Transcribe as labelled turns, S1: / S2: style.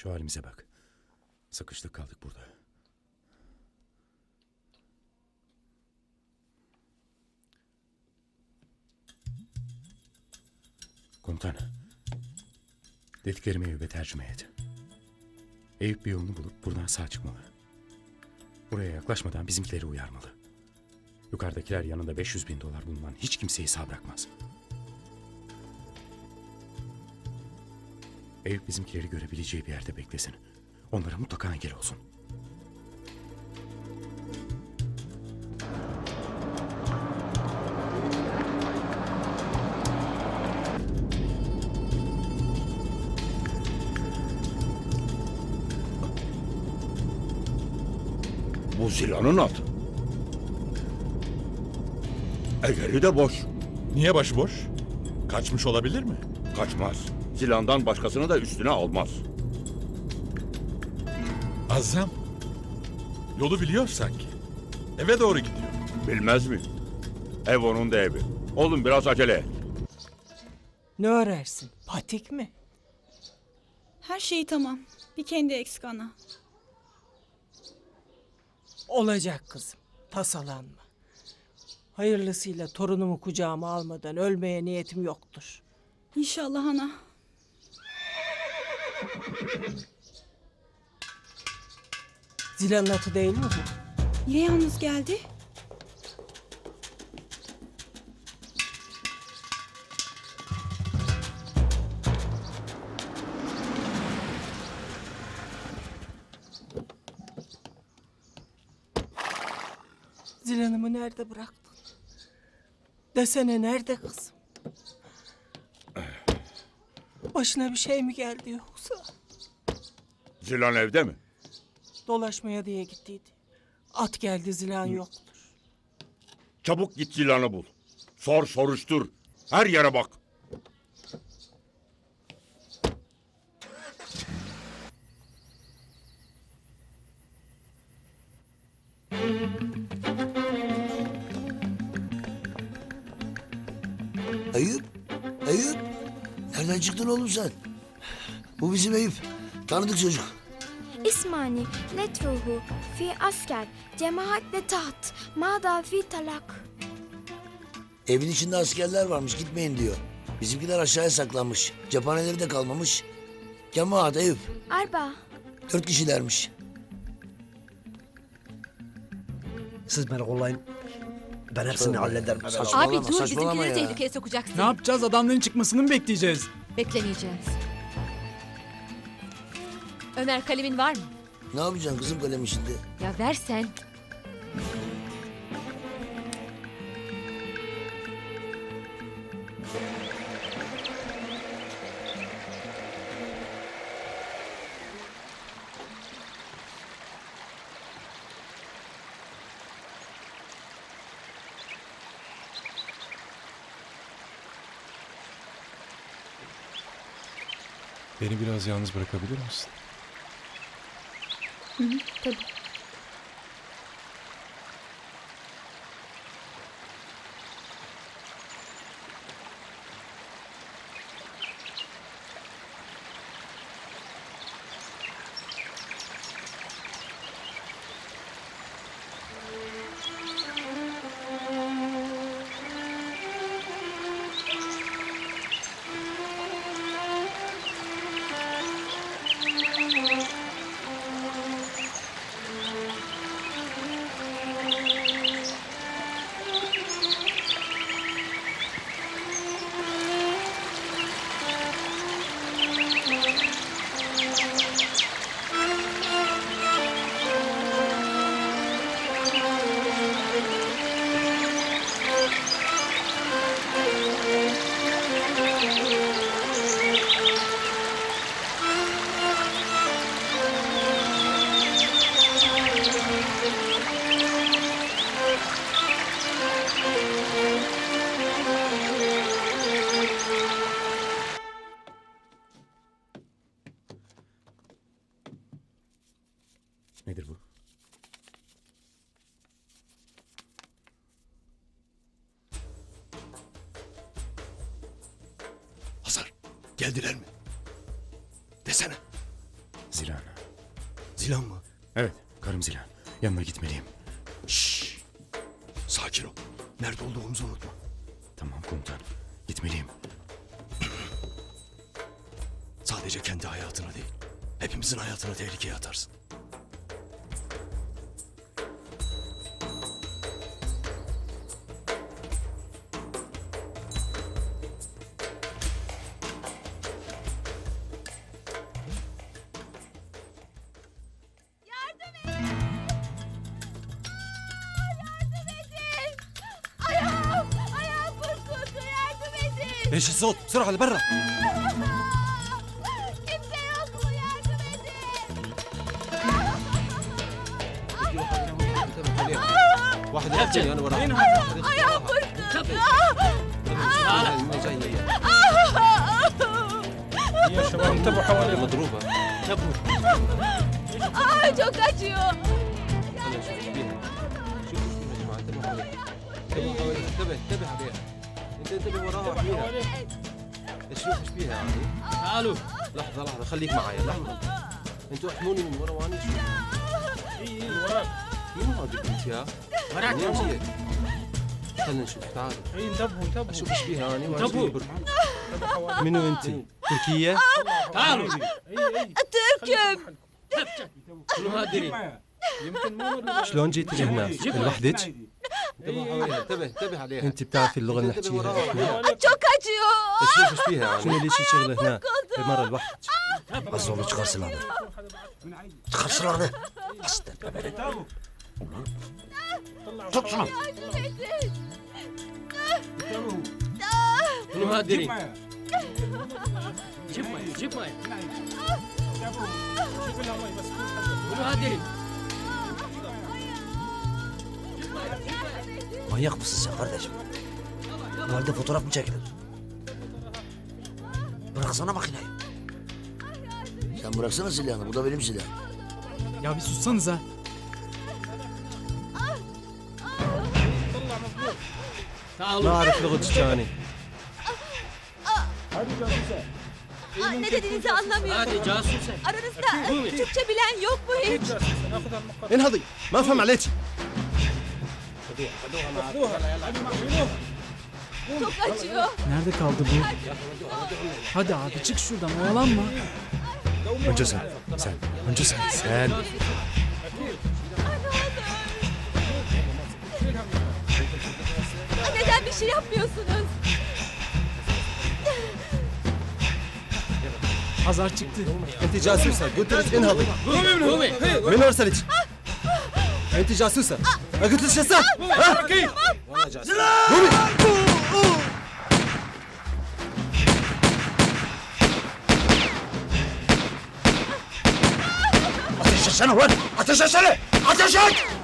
S1: Şu halimize bak. Sıkıştık kaldık burada. Komutan. Dediklerimi Eyüp'e tercüme et. Eyüp bir yolunu bulup buradan sağ çıkmalı. Buraya yaklaşmadan bizimkileri uyarmalı. Yukarıdakiler yanında 500 bin dolar bulunan hiç kimseyi sağ bırakmaz. Eyüp bizimkileri görebileceği bir yerde beklesin. Onlara mutlaka engel olsun.
S2: Bu Zila'nın at. Egeri de boş.
S3: Niye başıboş? Kaçmış olabilir mi?
S2: Kaçmaz. Zilan'dan başkasını da üstüne almaz.
S3: Azam. Yolu biliyor sanki. Eve doğru gidiyor.
S2: Bilmez mi? Ev onun da evi. Oğlum biraz acele et.
S4: Ne örersin? Patik mi?
S5: Her şey tamam. Bir kendi eksik ana.
S4: Olacak kızım. Tasalanma. Hayırlısıyla torunumu kucağıma almadan ölmeye niyetim yoktur.
S5: İnşallah ana.
S4: Zilan'ın atı değil mi bu?
S5: Niye yalnız geldi?
S4: Zilan'ımı nerede bıraktın? Desene nerede kızım? Başına bir şey mi geldi yoksa?
S2: Zilan evde mi?
S4: Dolaşmaya diye gittiydi. At geldi Zilan yoktur.
S2: Çabuk git Zilan'ı bul. Sor soruştur. Her yere bak.
S6: Nereden çıktın oğlum sen? Bu bizim Eyüp. Tanıdık çocuk.
S7: İsmani, letruhu, fi asker, cemaatle taht, mada fi talak.
S6: Evin içinde askerler varmış gitmeyin diyor. Bizimkiler aşağıya saklanmış. Cephaneleri de kalmamış. Cemaat Eyüp.
S7: Arba.
S6: Dört kişilermiş.
S8: Siz merak olayın ben hepsini hallederim.
S6: Saçmalama,
S9: Abi dur
S6: saçmalama
S9: bizimkileri
S6: ya.
S9: tehlikeye sokacaksın.
S10: Ne yapacağız? Adamların çıkmasını mı bekleyeceğiz?
S9: Beklemeyeceğiz. Ömer kalemin var mı?
S6: Ne yapacaksın kızım kalemi şimdi?
S9: Ya versen.
S1: Beni biraz yalnız bırakabilir misin?
S9: Tabii.
S8: Geldiler mi? Desene.
S1: Zilan'a.
S8: Zilan mı?
S1: Evet, karım Zilan. Yanına gitmeliyim.
S8: Şşş. Sakin ol. Nerede olduğumuzu unutma.
S1: Tamam komutan, gitmeliyim.
S8: Sadece kendi hayatına değil. Hepimizin hayatını tehlikeye atarsın. إيش الصوت؟ بسرعة لبرا. واحد يقتلني
S7: أنا وراها
S8: يا
S7: يا شباب انتبهوا
S8: حوالي. مضروبة. انتبهوا آه جوكاتيو شوفوا شوفوا يا جماعة انتبهوا عليها. انتبهوا انتبه انتبه عليها. انت انتبه وراها واحميها إيش شوف إيش فيها يعني
S10: تعالوا.
S8: لحظة لحظة خليك معايا لحظة. أنتوا احموني من ورا وأنا شوف مين هذا انت يا؟
S10: وراك
S8: جيت؟ خلينا نشوف تعالوا
S10: انتبهوا انتبهوا.
S8: أشوف إيش فيها أنا
S10: انتبهوا.
S8: منو أنت؟ تركية؟
S10: تعالوا.
S7: Türk'üm!
S10: شنو هادري يمكن مو
S8: شلون جيتي لهنا؟ لوحدك؟
S10: إيه.
S8: انتبه انتبه عليها. انت بتعرفي اللغة اللي نحكيها
S7: اتشوكاتيو
S8: شوف إيش فيها يعني؟ شنو اللي شي شغلة هنا؟ إيه، مرة لوحدك.
S6: عزومي تخرس الأرض تخرس الأرض استنى بلد طلعوا
S10: شنو شنو
S6: Manyak mısın sen kardeşim? Bu halde fotoğraf mı çekilir? Bıraksana makineyi. Sen bıraksana silahını. Bu da benim silahım.
S10: Ya bir sussanıza.
S8: Nariflik uçacağını.
S7: Aa, ne dediğinizi anlamıyorum.
S10: Hadi casus.
S7: Aranızda Türkçe bilen yok mu hiç?
S8: En hadi. Ben faham aleyhi.
S7: Çok acıyor.
S10: Nerede kaldı bu? Hadi abi çık şuradan oyalanma.
S1: Önce sen. Sen. Önce sen. Sen.
S7: Neden bir şey yapmıyorsunuz?
S10: Azar çıktı.
S8: Eteceğiz. Götürüz en halı. Minor Salic. انت جاسوسه قلت لك شسه
S6: Ateş etsene ulan! Ateş etsene! Ateş et!